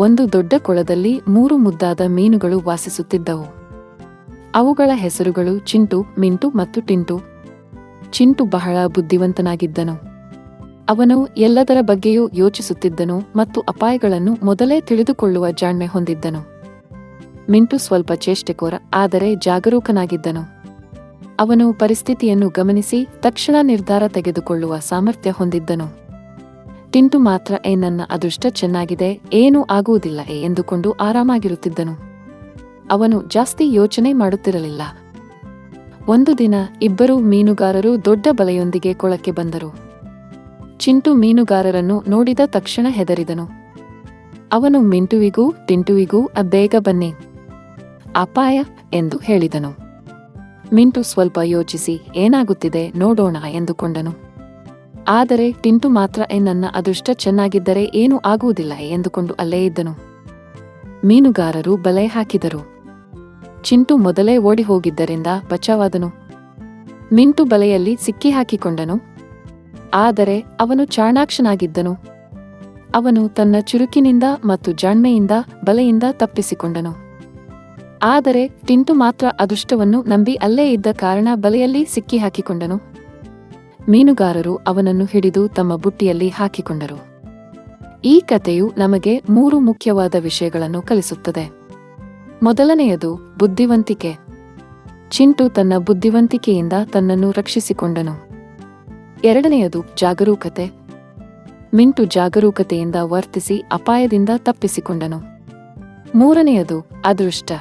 ಒಂದು ದೊಡ್ಡ ಕೊಳದಲ್ಲಿ ಮೂರು ಮುದ್ದಾದ ಮೀನುಗಳು ವಾಸಿಸುತ್ತಿದ್ದವು. ಅವುಗಳ ಹೆಸರುಗಳು ಚಿಂಟು, ಮಿಂಟು ಮತ್ತು ಟಿಂಟು. ಚಿಂಟು ಬಹಳ ಬುದ್ಧಿವಂತನಾಗಿದ್ದನು. ಅವನು ಎಲ್ಲದರ ಬಗ್ಗೆಯೂ ಯೋಚಿಸುತ್ತಿದ್ದನು ಮತ್ತು ಅಪಾಯಗಳನ್ನು ಮೊದಲೇ ತಿಳಿದುಕೊಳ್ಳುವ ಜಾಣ್ಮೆ ಹೊಂದಿದ್ದನು. ಮಿಂಟು ಸ್ವಲ್ಪ ಚೇಷ್ಟೆಕೋರ ಆದರೆ ಜಾಗರೂಕನಾಗಿದ್ದನು. ಅವನು ಪರಿಸ್ಥಿತಿಯನ್ನು ಗಮನಿಸಿ ತಕ್ಷಣ ನಿರ್ಧಾರ ತೆಗೆದುಕೊಳ್ಳುವ ಸಾಮರ್ಥ್ಯ ಹೊಂದಿದ್ದನು. ಟಿಂಟು ಮಾತ್ರ ಏ ನನ್ನ ಅದೃಷ್ಟ ಚೆನ್ನಾಗಿದೆ, ಏನೂ ಆಗುವುದಿಲ್ಲ ಏ ಎಂದುಕೊಂಡು ಆರಾಮಾಗಿರುತ್ತಿದ್ದನು. ಅವನು ಜಾಸ್ತಿ ಯೋಚನೆ ಮಾಡುತ್ತಿರಲಿಲ್ಲ. ಒಂದು ದಿನ ಇಬ್ಬರು ಮೀನುಗಾರರು ದೊಡ್ಡ ಬಲೆಯೊಂದಿಗೆ ಕೊಳಕ್ಕೆ ಬಂದರು. ಚಿಂಟು ಮೀನುಗಾರರನ್ನು ನೋಡಿದ ತಕ್ಷಣ ಹೆದರಿದನು. ಅವನು, ಮಿಂಟುವಿಗೂ, ಟಿಂಟುವಿಗೂ ಬೇಗ ಬನ್ನಿ. ಅಪಾಯ, ಎಂದು ಹೇಳಿದನು. ಮಿಂಟು ಸ್ವಲ್ಪ ಯೋಚಿಸಿ, ಏನಾಗುತ್ತಿದೆ, ನೋಡೋಣ, ಎಂದುಕೊಂಡನು. ಆದರೆ ಟಿಂಟು ಮಾತ್ರ "ಏ, ನನ್ನ ಅದೃಷ್ಟ ಚೆನ್ನಾಗಿದ್ದರೆ ಏನೂ ಆಗುವುದಿಲ್ಲ ಎಂದುಕೊಂಡು ಅಲ್ಲೇ ಇದ್ದನು. ಮೀನುಗಾರರು ಬಲೆ ಹಾಕಿದರು. ಚಿಂಟು ಮೊದಲೇ ಓಡಿ ಹೋಗಿದ್ದರಿಂದ ಬಚಾವಾದನು. ಮಿಂಟು ಬಲೆಯಲ್ಲಿ ಸಿಕ್ಕಿ ಹಾಕಿಕೊಂಡನು. ಆದರೆ ಅವನು ಚಾಣಾಕ್ಷನಾಗಿದ್ದನು. ಅವನು ತನ್ನ ಚುರುಕಿನಿಂದ ಮತ್ತು ಜಾಣ್ಮೆಯಿಂದ ಬಲೆಯಿಂದ ತಪ್ಪಿಸಿಕೊಂಡನು. ಆದರೆ ಟಿಂಟು ಮಾತ್ರ ಅದೃಷ್ಟವನ್ನು ನಂಬಿ ಅಲ್ಲೇ ಇದ್ದ ಕಾರಣ ಬಲೆಯಲ್ಲಿ ಸಿಕ್ಕಿ ಹಾಕಿಕೊಂಡನು. ಮೀನುಗಾರರು ಅವನನ್ನು ಹಿಡಿದು ತಮ್ಮ ಬುಟ್ಟಿಯಲ್ಲಿ ಹಾಕಿಕೊಂಡರು. ಈ ಕಥೆಯು ನಮಗೆ ಮೂರು ಮುಖ್ಯವಾದ ವಿಷಯಗಳನ್ನು ಕಲಿಸುತ್ತದೆ. ಮೊದಲನೆಯದು, ಬುದ್ಧಿವಂತಿಕೆ. ಚಿಂಟು ತನ್ನ ಬುದ್ಧಿವಂತಿಕೆಯಿಂದ ತನ್ನನ್ನು ರಕ್ಷಿಸಿಕೊಂಡನು. ಎರಡನೆಯದು, ಜಾಗರೂಕತೆ. ಮಿಂಟು ಜಾಗರೂಕತೆಯಿಂದ ವರ್ತಿಸಿ ಅಪಾಯದಿಂದ ತಪ್ಪಿಸಿಕೊಂಡನು. ಮೂರನೆಯದು, ಅದೃಷ್ಟ.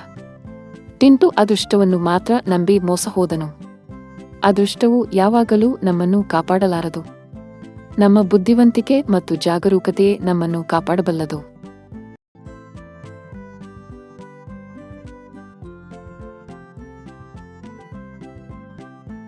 ಟಿಂಟು ಅದೃಷ್ಟವನ್ನು ಮಾತ್ರ ನಂಬಿ ಮೋಸ ಹೋದನು ಅದೃಷ್ಟವು ಯಾವಾಗಲೂ ನಮ್ಮನ್ನು ಕಾಪಾಡಲಾರದು. ನಮ್ಮ ಬುದ್ಧಿವಂತಿಕೆ ಮತ್ತು ಜಾಗರೂಕತೆಯೇ ನಮ್ಮನ್ನು ಕಾಪಾಡಬಲ್ಲದು.